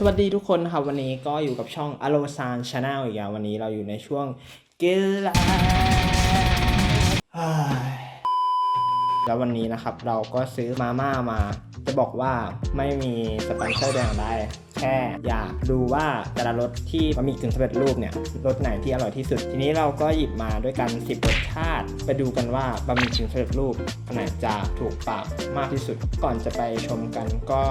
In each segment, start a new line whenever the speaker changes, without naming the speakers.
สวัสดีทุกคนนะครับวันนี้ก็อยู่กับช่องอโลซานชาแนลอีกแล้ววันนี้เราอยู่ในช่วงกิลลาแล้ววันนี้นะครับเราก็ซื้อมาม่ามา จะบอกว่าไม่มีสปอนเซอร์แดงได้ แค่อยากดูว่าแต่ละรสที่บะหมี่กึ่งสำเร็จรูปเนี่ยรสไหนที่อร่อยที่สุด ทีนี้เราก็หยิบมาด้วยกัน 10รสชาติ ไปดูกันว่าบะหมี่กึ่งสำเร็จรูปอันไหนจะถูกปากมากที่สุด ก่อนจะไปชมกันก็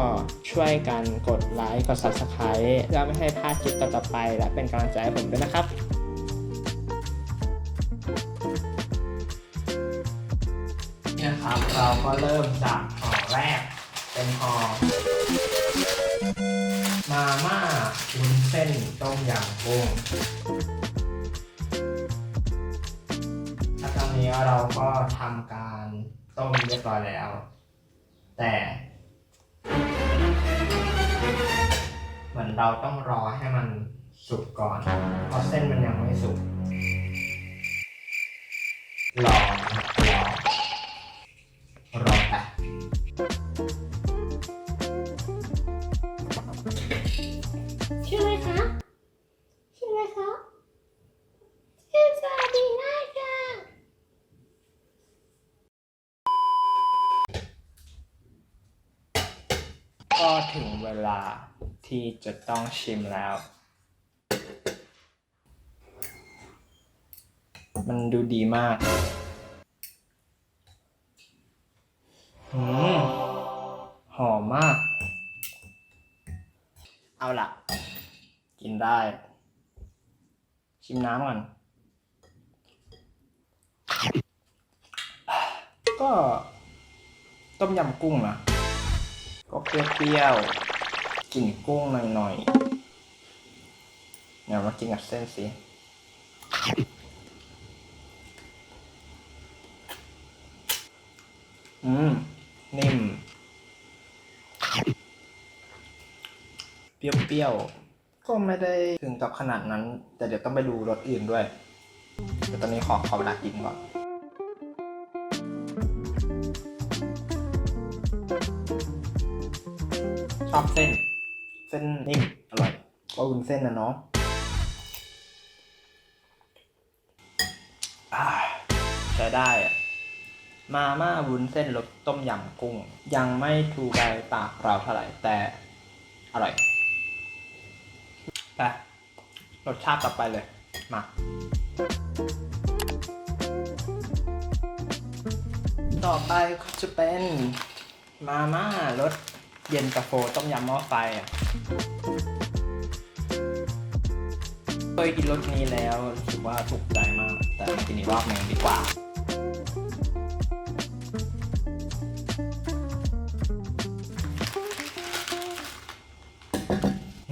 ช่วยกันกดไลค์กด subscribe เพื่อไม่ให้พลาดคลิปต่อๆไป และเป็นกำลังใจให้ผมด้วยนะครับนะครับเราก็เริ่มจากห่อแรกเป็นห่อ มาม่าวุ้นเส้นต้มยำกุ้งตอนนี้เราก็ทำการต้มเรียบร้อยแล้ว แต่ เหมือนเราต้องรอให้มันสุกก่อน เพราะเส้นมันยังไม่สุกรอรอรอ จะต้องชิมแล้ว มันดูดีมากอืมหอมมาก เอาล่ะ กินได้ ชิมน้ำก่อนก็ต้มยำกุ้งนะก็เปรี้ยวๆ กลิ่นกุ้งหน่อยๆเดี๋ยวมากินกับเส้นสิอืม นิ่ม เปรี้ยวๆ ก็ไม่ได้ถึงกับขนาดนั้น แต่เดี๋ยวต้องไปดูรสอื่นด้วยแต่ตอนนี้ขอขอเวลากินก่อนชอบเส้น เส้นนิ่มอร่อยว่าวุ้นเส้นนะเนาะอ่าใช้ได้อะมาม่าวุ้นเส้นรสต้มยำกุ้ง ยังไม่ถูกใจปากเราเท่าไหร่แต่อร่อยไปรสชาติต่อไปเลย มาต่อไปก็จะเป็นมาม่ารส เย็นตาโฟต้มยำหม้อไฟอะเคยกินรสนี้แล้วรู้สึกว่าถูกใจมาก แต่กินอีกรอบหนึ่งดีกว่า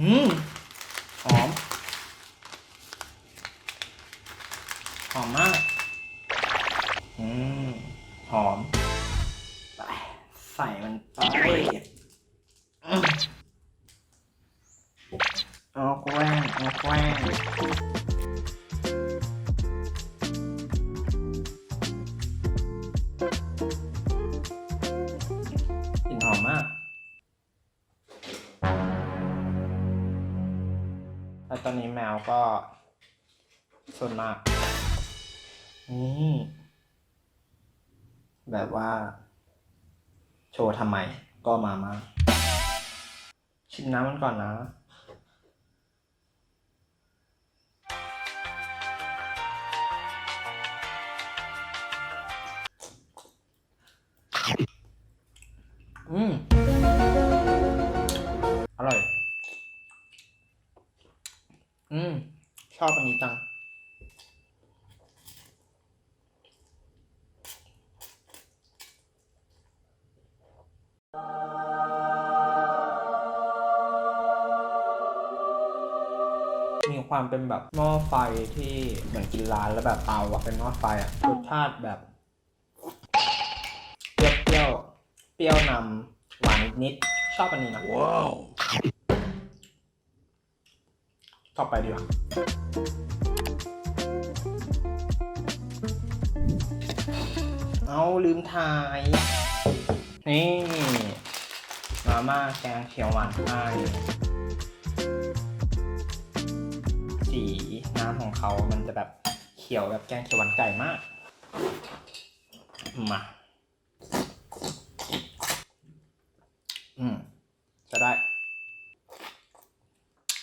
อืม เอาแกว้งกลิ่นหอมมากแล้วตอนนี้แมวก็สนมาก นี่ แบบว่า โชว์ทำไมก็มามา ชิมน้ำมันก่อนนะ มีความเป็นแบบหม้อไฟที่เหมือนกินร้านแล้วแบบเตาอะเป็นหม้อไฟอะรสชาติแบบเปรี้ยวเปรี้ยวๆเปรี้ยวนำหวานนิดๆชอบอันนี้นะว้าวต่อไปดีกว่าเอาลืมถ่ายนี่มาม่าแกงเขียวหวานไทย สีน้ำของเขามันจะแบบเขียวแบบแกงเขียวหวานไก่มาก มา อืม จะได้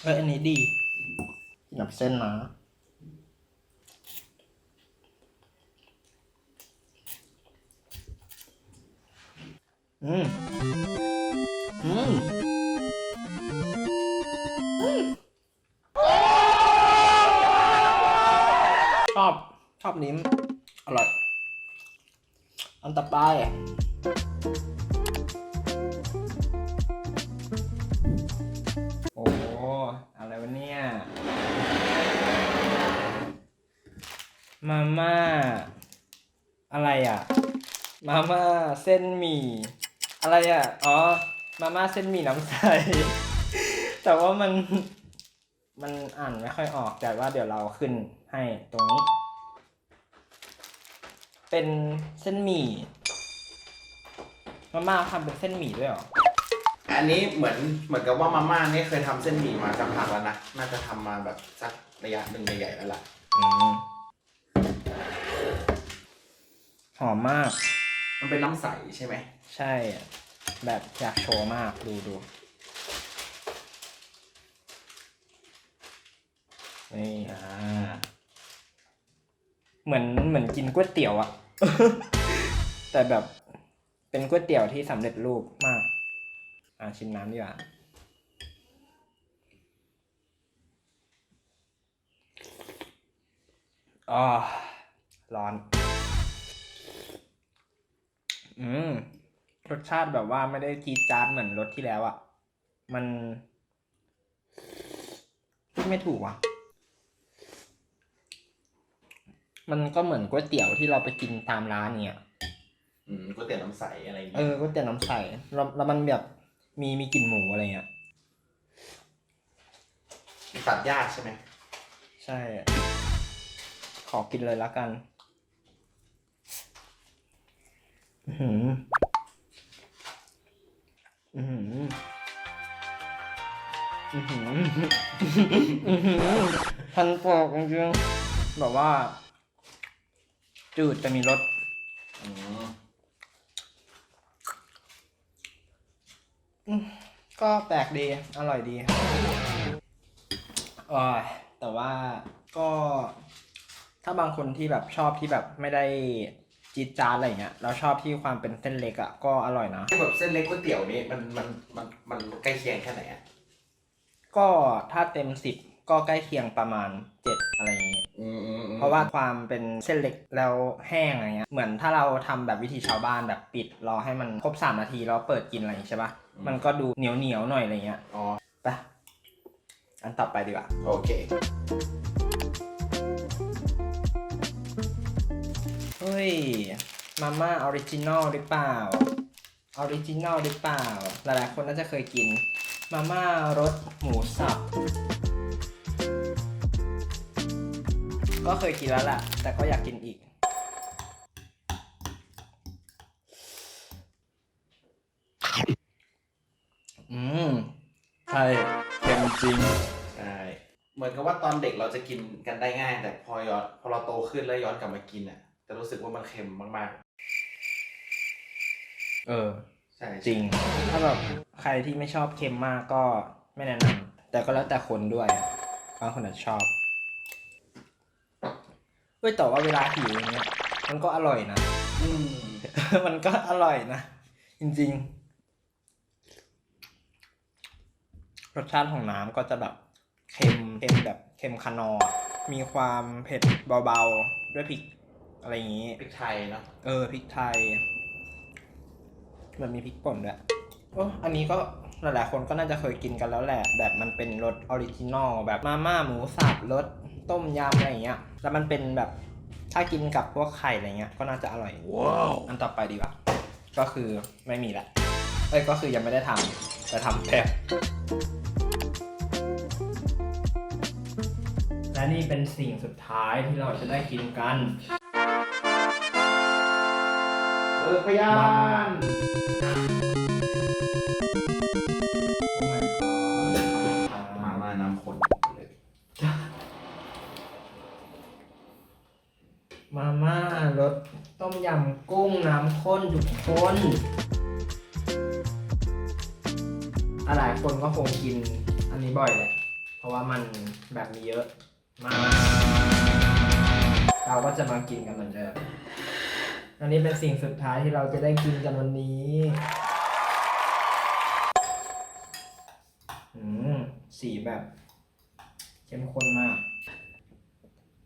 เอ้ยอันนี้ดีหยับเส้นนะอืม อืม อบนิ้มอร่อย อันต่อไปโอ้อะไรวะเนี่ย มาม่า อะไรอะ มาม่าเส้นหมี่ อะไรอะ อ๋อ มาม่าเส้นหมี่น้ำใส แต่ว่ามัน มันอ่านไม่ค่อยออก แต่ว่าเดี๋ยวเราขึ้นให้ตรงนี้ เป็นเส้นหมี่มาม่าทำเป็นเส้นหมี่ด้วยเหรอ
อันนี้เหมือนเหมือนกับว่ามาม่านี่เคยทำเส้นหมี่มาสักพักแล้วนะ น่าจะทำมาแบบสักระยะหนึ่งใหญ่ๆแล้วล่ะ
อืมหอมมาก
มันเป็นน้ำใสใช่ไหม
ใช่แบบอยากโชว์มากดูดูนี่
อ่า
เหมือนเหมือนกินก๋วยเตี๋ยวอะ แต่แบบเป็นก๋วยเตี๋ยวที่สำเร็จรูปมาก อ่าชิมน้ำดีกว่าอ๋อร้อน อืม รสชาติแบบว่าไม่ได้จี๊ดจ๊าดเหมือนรสที่แล้วอะ่ะ มัน ไม่ถูกว่ะ มันก็เหมือนก๋วยเตี๋ยวที่เราไปกินตามร้านเนี่ย
อืมก๋วยเตี๋ยวน้ำใสอะไรอย่าง
เอ
เงี้ย
อก๋วยเตี๋ยวน้ำใสแล้วแล้วมันแบบมีมีกลิ่นหมูอะไรเงี้ย
ตัดยากใช่ไหม
ใช่ ขอกินเลยละกัน อือหือ อือหือ อือหือ อือหือพันปอกจริงๆแบบว่า จืดแต่มีรส
อืม
ก็แปลกดี อร่อยดีโอ้ยแต่ว่าก็ ถ้าบางคนที่แบบชอบที่แบบไม่ได้จีดจานอะไรเงี้ยแล้วชอบที่ความเป็นเส้นเล็กอะ่ะก็อร่อยนะ
ที่แบบเส้นเล็กก๋วยเตี๋ยวนี่มันมันมันมันใกล้เคียงแค่ไหนอะ
ก็ถ้าเต็มสิบ ก็ใกล้เคียงประมาณเจ็ดอะไรอย่างงี้
อืมอืมอืม
เพราะว่าความเป็นเส้นเล็กแล้วแห้งอะไรเงี้ยเหมือนถ้าเราทำแบบวิธีชาวบ้านแบบปิดรอให้มันครบสามนาทีแล้วเปิดกินอะไรอย่างงี้ใช่ปะมันก็ดูเหนียวเหนียวๆหน่อยอะไรเงี้ย
อ๋อ
ไปอันต่อไปดีกว่า
โอเค
เฮ้ย มาม่าออริจินอลหรือเปล่า ออริจินอลหรือเปล่า หลายๆคนน่าจะเคยกิน มาม่ารสหมูสับ ก็เคยกินแล้วแหละแต่ก็อยากกินอีก อืมใช่เค็มจริง
ใช่เหมือนกับว่าตอนเด็กเราจะกินกันได้ง่าย แต่พอย้อนพอเราโตขึ้นแล้วย้อนกลับมากินอะจะรู้สึกว่ามันเค็มมาก
เออ
ๆ ใช่
จริง ถ้าแบบใครที่ไม่ชอบเค็มมากก็ไม่แนะนำแต่ก็แล้วแต่คนด้วยบางคนอาจจะชอบ เว้ยแต่ว่าเวลาหิวอย่างเงี้ยมันก็อร่อยนะ
อืม
มันก็อร่อยนะ จริงๆ รสชาติของน้ำก็จะแบบเค็มเค็มแบบเค็มคานอร์มีความเผ็ดเบาๆ ด้วยพริกอะไรอย่างงี้
พริกไทยเนาะ
เออพริกไทย มันมีพริกป่นด้วยโอ้อันนี้ก็หลายๆคนก็น่าจะเคยกินกันแล้วแหละ แบบมันเป็นรสออริจินอลแบบมาม่าหมูสับรส ต้มยำอะไรอย่างเงี้ย แล้วมันเป็นแบบถ้ากินกับพวกไข่อะไรเงี้ย ก็น่าจะอร่อยว้าวอันต่อไปดีกว่า ก็คือไม่มีละเอ้ยก็คือยังไม่ได้ทำแต่ทำแบบและนี่เป็นสิ่งสุดท้ายที่เราจะได้กินกัน
เออพยาน มาม่ารส
ต้มยำกุ้งน้ำข้นทุกคนหลายคนก็คงกินอันนี้บ่อยแหละ เพราะว่ามันแบบมีเยอะมา เราก็จะมากินกันเหมือนเดิมอันนี้เป็นสิ่งสุดท้ายที่เราจะได้กินกันวันนี้อืมสีแบบเข้มข้นมาก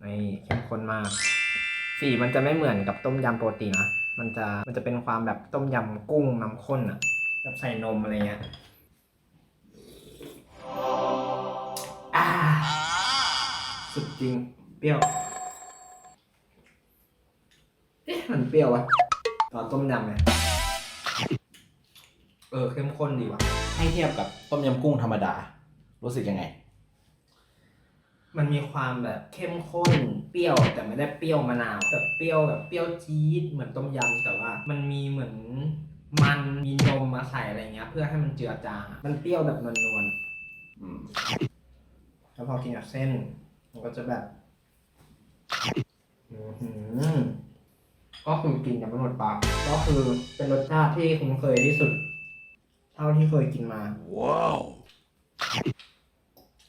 นี่เข้มข้นมาก สีมันจะไม่เหมือนกับต้มยำปกตินะ มันจะมันจะเป็นความแบบต้มยำกุ้งน้ำข้นอะแบบใส่นมอะไรเงี้ยอ่าสุดจริง เปรี้ยว เอ๊ะมันเปรี้ยววะตอนต้มยำเนี่ยเออเข้มข้นดีว่ะ
ให้เทียบกับต้มยำกุ้งธรรมดา รู้สึกยังไง
มันมีความแบบเข้มข้นเปรี้ยว แต่ไม่ได้เปรี้ยวมะนาวแบบเปรี้ยวแบบเปรี้ยวจี๊ดเหมือนต้มยำแต่ว่า มันมีเหมือนมันมีนมมาใส่อะไรเงี้ย เพื่อให้มันเจือจางอะมันเปรี้ยวแบบนวล
อืม
ๆแล้วพอกินกับเส้น มันก็จะแบบอื้อหือก็คือกินอย่างไม่หมดปากก็คือเป็นรสชาติที่คุ้นเคยที่สุด เท่าที่เคยกินมา
ว้าว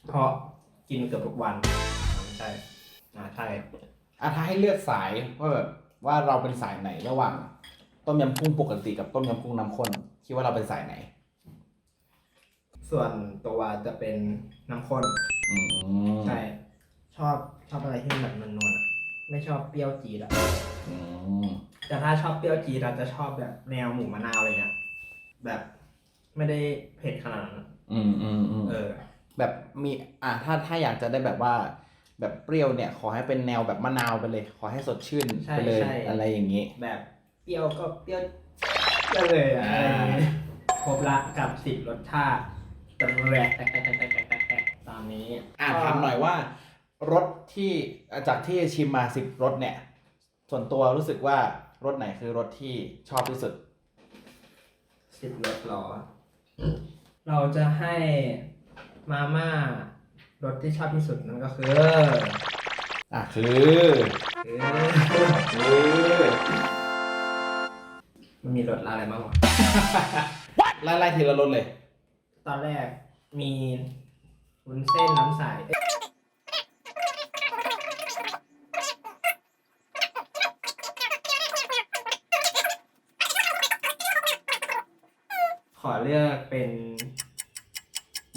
เพราะ กินเกือบทุกวันอ่าไม่ใช่อ่าใช่
อะถ้าให้เลือกสายว่าแบบว่าเราเป็นสายไหนระหว่าง ต้มยำกุ้งปกติกับต้มยำกุ้งน้ำข้นคิดว่าเราเป็นสายไหน
ส่วนตัวจะเป็นน้ำข้น
อืม
ใช่ชอบชอบอะไรที่มันแบบนวลๆอะไม่ชอบเปรี้ยวจี๊ดอะ
อืม
แต่ถ้าชอบเปรี้ยวจี๊ดเราจะชอบแบบแนวหมูมะนาวอะไรเงี้ยแบบไม่ได้เผ็ดขนาดนั้นอะ
อืมอืมอืม
เออ
แบบมีอะถ้าถ้าอยากจะได้แบบว่า แบบเปรี้ยวเนี่ย ขอให้เป็นแนวแบบมะนาวไปเลย ขอให้สดชื่น
ใช่
ไปเลย
ใช่
อะไรอย่างนี้
แบบเปรี้ยวก็เปรี้ยวเปรี้ยวเลยอะอะไรอย่างงี้ครบละกับสิบรสชาติแต่แรกแตกแตกแตกแตกแตกแตกตามนี้
อะถามหน่อยว่ารสที่จากที่ชิมมาสิบรสเนี่ย ส่วนตัวรู้สึกว่ารสไหนคือรสที่ชอบที่สุด
สิบรสหรอ เราจะให้ มาม่ารสที่ชอบที่สุดนั่นก็คือ
อะคือ
คือ
คือ
มันมีรสอะไรบ้างวะ
ไล่ไล่ทีละรสเลย
ตอนแรกมีวุ้นเส้นน้ำใสเอ้ยขอเลือกเป็น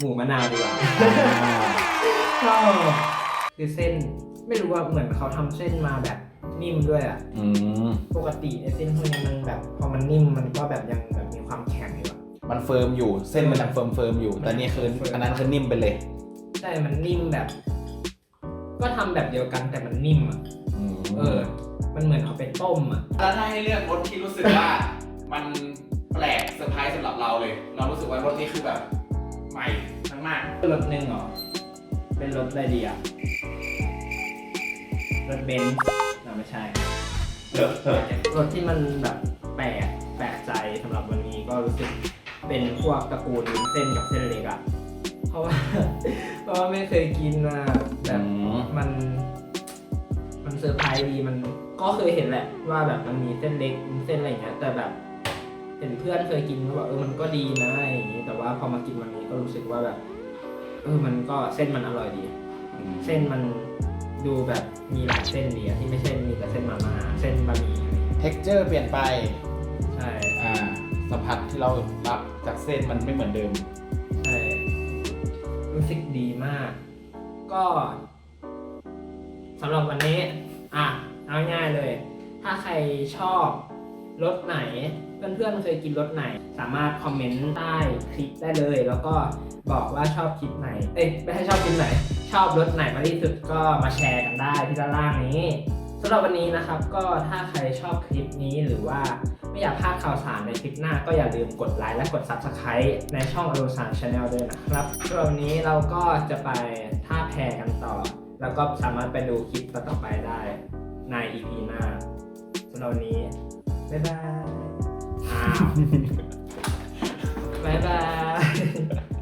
หมูมะนาวดีกว่าชอบคือเส้นไม่รู้ว่าเหมือนเขาทำเส้นมาแบบนิ่มด้วยอะ
อืม
ปกติไอเส้นพวกนี้มันแบบพอมันนิ่มมันก็แบบยังแบบมีความแข็งอยู่อะ
มันเฟิร์มอยู่ เส้นมันยังเฟิร์มเฟิร์มอยู่ แต่นี่คือ
เฟิร์ม
อันนั้นคือนิ่มไปเลย
ใช่มันนิ่มแบบ ก็ทำแบบเดียวกันแต่มันนิ่มอะ
ม
เออ มันเหมือนเอาไปต้มอะ
แล้วถ้าให้เลือกรสที่รู้สึกว่า มันแปลกเซอร์ไพรส์สำหรับเราเลย เรารู้สึกว่ารสนี้คือแบบใหม่ มาก
รถหนึ่งเหรอ เป็นรถอะไรดีอะ รถเบนซ์อะไม่ใช่
ๆเออเออ
รถที่มันแบบแปลกแปลกใจสำหรับวันนี้ก็รู้สึกเป็นพวกตระกูลเส้นกับเส้นเล็กอะเพราะว่า เพราะว่าไม่เคยกินอะแบบมัน มันเซอร์ไพรส์ดีมันก็เคยเห็นแหละ ว่าแบบมันมีเส้นเล็กมีเส้นอะไรอย่างเงี้ยแต่แบบเห็นเพื่อนเคยกินก็บอกเออมันก็ดีนะอะไรอย่างงี้แต่ว่าพอมากินวันนี้ก็รู้สึกว่าแบบ เออมันก็เส้นมันอร่อยดี เส้นมันดูแบบมีหลายเส้นดีอะที่ไม่ใช่มีแต่เส้นมาม่าเส้นบะหมี่อะไรอย่างเงี้ย
เท็กเจอร์เปลี่ยนไป
ใช่
อ่าสัมผัสที่เรารับจากเส้นมันไม่เหมือนเดิม
ใช่รู้สึกดีมาก ก็สำหรับวันนี้ อะเอาง่ายๆเลย ถ้าใครชอบรสไหน เพื่อนๆเคยกินรสไหน สามารถคอมเมนต์ใต้คลิปได้เลย แล้วก็บอกว่าชอบคลิปไหน เอ้ยไม่ให้ชอบคลิปไหน ชอบรสไหนมากที่สุดก็มาแชร์กันได้ที่ด้านล่างนี้สำหรับวันนี้นะครับก็ถ้าใครชอบคลิปนี้หรือว่าไม่อยากพลาดข่าวสารในคลิปหน้า ก็อย่าลืมกดไลค์และกด Subscribe ในช่องอรุณสารชาแนลด้วยนะครับสำหรับวันนี้เราก็จะไปท่าแพกันต่อ แล้วก็สามารถไปดูคลิปต่อไปได้ใน EP หน้าสำหรับวันนี้บ๊ายบาย 拜拜。